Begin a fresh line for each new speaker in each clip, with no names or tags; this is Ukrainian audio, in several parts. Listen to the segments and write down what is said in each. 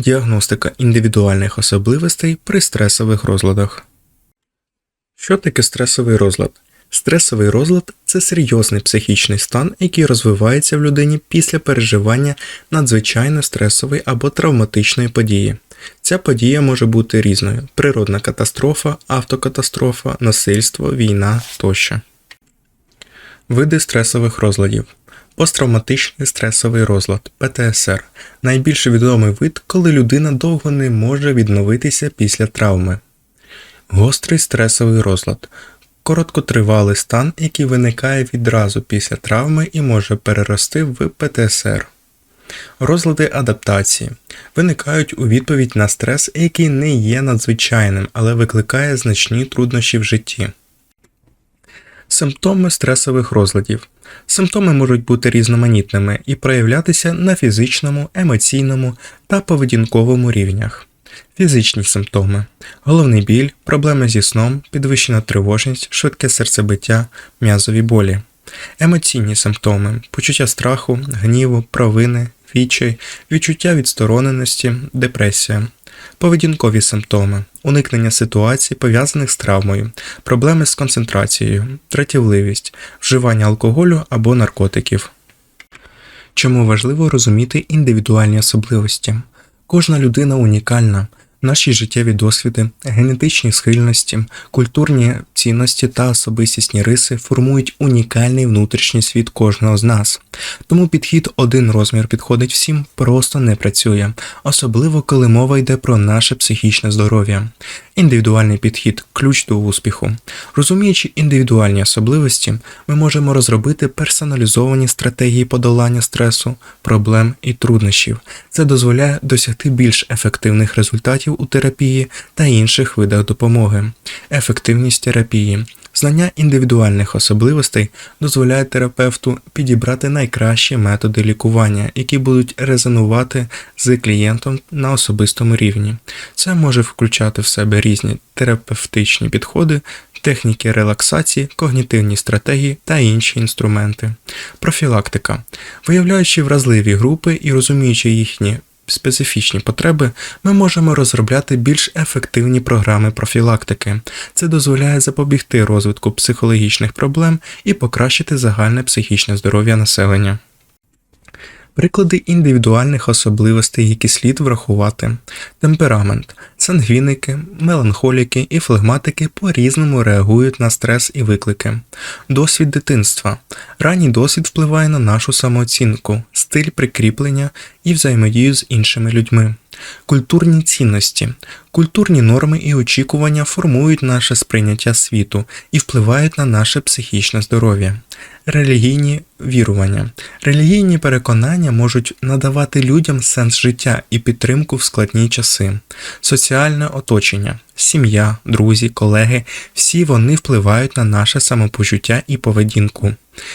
Діагностика індивідуальних особливостей при стресових розладах. Що таке стресовий розлад? Стресовий розлад це серйозний психічний стан, який розвивається в людині після переживання надзвичайно стресової або травматичної події. Ця подія може бути різною: природна катастрофа, автокатастрофа, насильство, війна тощо. Види стресових розладів. Посттравматичний стресовий розлад ПТСР найбільш відомий вид, коли людина довго не може відновитися після травми. Гострий стресовий розлад короткотривалий стан, який виникає відразу після травми і може перерости в ПТСР. Розлади адаптації виникають у відповідь на стрес, який не є надзвичайним, але викликає значні труднощі в житті. Симптоми стресових розладів. Симптоми можуть бути різноманітними і проявлятися на фізичному, емоційному та поведінковому рівнях. Фізичні симптоми: головний біль, проблеми зі сном, підвищена тривожність, швидке серцебиття, м'язові болі. Емоційні симптоми: почуття страху, гніву, провини, відчай, відчуття відстороненості, депресія. Поведінкові симптоми, уникнення ситуацій, пов'язаних з травмою, проблеми з концентрацією, тратівливість, вживання алкоголю або наркотиків. Чому важливо розуміти індивідуальні особливості? Кожна людина унікальна. Наші життєві досвіди, генетичні схильності, культурні цінності та особистісні риси формують унікальний внутрішній світ кожного з нас. Тому підхід один розмір підходить всім просто не працює, особливо коли мова йде про наше психічне здоров'я. Індивідуальний підхід ключ до успіху. Розуміючи індивідуальні особливості, ми можемо розробити персоналізовані стратегії подолання стресу, проблем і труднощів. Це дозволяє досягти більш ефективних результатів у терапії та інших видах допомоги. Ефективність терапії. Знання індивідуальних особливостей дозволяє терапевту підібрати найкращі методи лікування, які будуть резонувати з клієнтом на особистому рівні. Це може включати в себе різні терапевтичні підходи, техніки релаксації, когнітивні стратегії та інші інструменти. Профілактика. Виявляючи вразливі групи і розуміючи їхні специфічні потреби, ми можемо розробляти більш ефективні програми профілактики. Це дозволяє запобігти розвитку психологічних проблем і покращити загальне психічне здоров'я населення. Приклади індивідуальних особливостей, які слід врахувати: темперамент, сангвіники, меланхоліки і флегматики по-різному реагують на стрес і виклики, досвід дитинства. Ранній досвід впливає на нашу самооцінку, стиль прикріплення і взаємодію з іншими людьми. Культурні цінності, культурні норми і очікування формують наше сприйняття світу і впливають на наше психічне здоров'я. Релігійні вірування. Релігійні переконання можуть надавати людям сенс життя і підтримку в складні часи. Соціальне оточення, сім'я, друзі, колеги всі вони впливають на наше самопочуття і поведінку.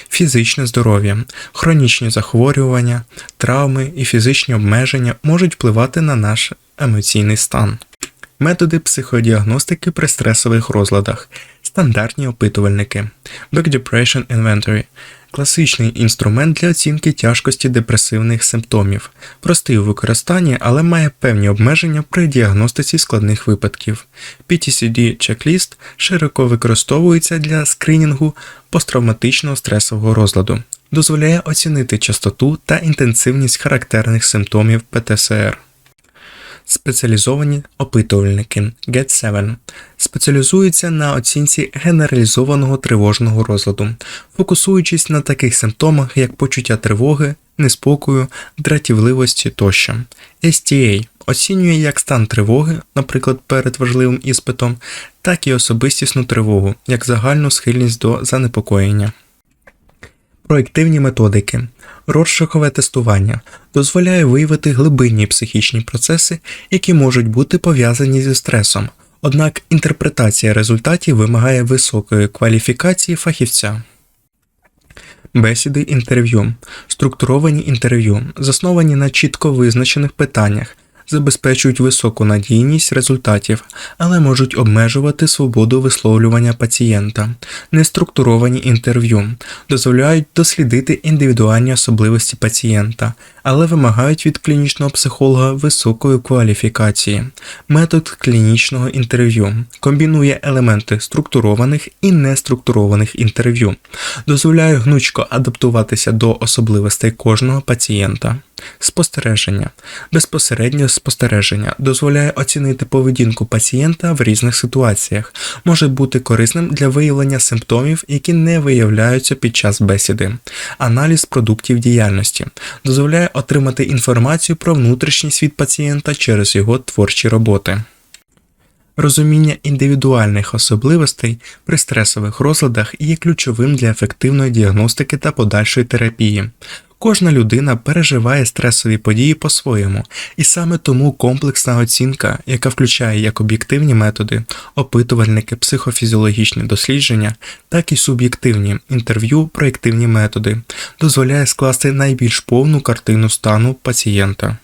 Фізичне здоров'я, хронічні захворювання, травми і фізичні обмеження можуть впливати на наш емоційний стан. Методи психодіагностики при стресових розладах, стандартні опитувальники, Back Depression Inventory – класичний інструмент для оцінки тяжкості депресивних симптомів, простий у використанні, але має певні обмеження при діагностиці складних випадків. PTCD Checklist широко використовується для скринінгу посттравматичного стресового розладу, дозволяє оцінити частоту та інтенсивність характерних симптомів ПТСР. Спеціалізовані опитувальники GET7 спеціалізуються на оцінці генералізованого тривожного розладу, фокусуючись на таких симптомах, як почуття тривоги, неспокою, дратівливості тощо. STA оцінює як стан тривоги, наприклад, перед важливим іспитом, так і особистісну тривогу, як загальну схильність до занепокоєння. Проєктивні методики. Розшукове тестування дозволяє виявити глибинні психічні процеси, які можуть бути пов'язані зі стресом, однак інтерпретація результатів вимагає високої кваліфікації фахівця. Бесіди інтерв'ю, структуровані інтерв'ю, засновані на чітко визначених питаннях, забезпечують високу надійність результатів, але можуть обмежувати свободу висловлювання пацієнта. Неструктуровані інтерв'ю дозволяють дослідити індивідуальні особливості пацієнта, але вимагають від клінічного психолога високої кваліфікації. Метод клінічного інтерв'ю комбінує елементи структурованих і неструктурованих інтерв'ю, дозволяє гнучко адаптуватися до особливостей кожного пацієнта. Спостереження. Безпосереднє спостереження дозволяє оцінити поведінку пацієнта в різних ситуаціях, може бути корисним для виявлення симптомів, які не виявляються під час бесіди. Аналіз продуктів діяльності дозволяє отримати інформацію про внутрішній світ пацієнта через його творчі роботи. Розуміння індивідуальних особливостей при стресових розладах є ключовим для ефективної діагностики та подальшої терапії. Кожна людина переживає стресові події по-своєму, і саме тому комплексна оцінка, яка включає як об'єктивні методи, опитувальники, психофізіологічні дослідження, так і суб'єктивні інтерв'ю, проєктивні методи, дозволяє скласти найбільш повну картину стану пацієнта.